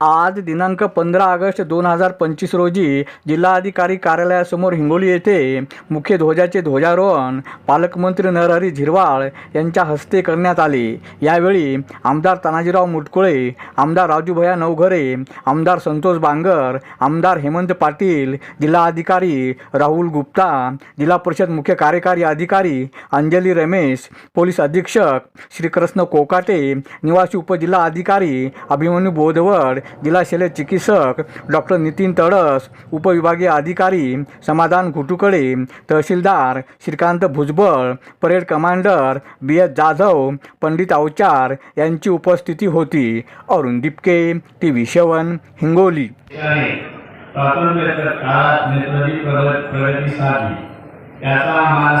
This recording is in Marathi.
आज दिनांक पंधरा ऑगस्ट दोन हजार पंचवीस रोजी जिल्हाधिकारी कार्यालयासमोर हिंगोली येथे मुख्य ध्वजाचे ध्वजारोहण पालकमंत्री नरहरी झिरवाळ यांच्या हस्ते करण्यात आले. यावेळी आमदार तानाजीराव मुटकुळे आमदार राजूभया नवघरे आमदार संतोष बांगर आमदार हेमंत पाटील जिल्हाधिकारी राहुल गुप्ता जिल्हा परिषद मुख्य कार्यकारी अधिकारी अंजली रमेश पोलीस अधीक्षक श्रीकृष्ण कोकाटे निवासी उपजिल्हा अधिकारी अभिमन्यू बोधवड जिल्हा शल्य चिकित्सक डॉक्टर नितीन तडस उपविभागीय अधिकारी समाधान घुटुकडे तहसीलदार Shrikant Bhujbal parade commander B S Jadhav Pandit Avchar यांची उपस्थिती होती. Arun Dipke T V seven Hingoli. देशाने काळात प्रगती साधली आम्हाला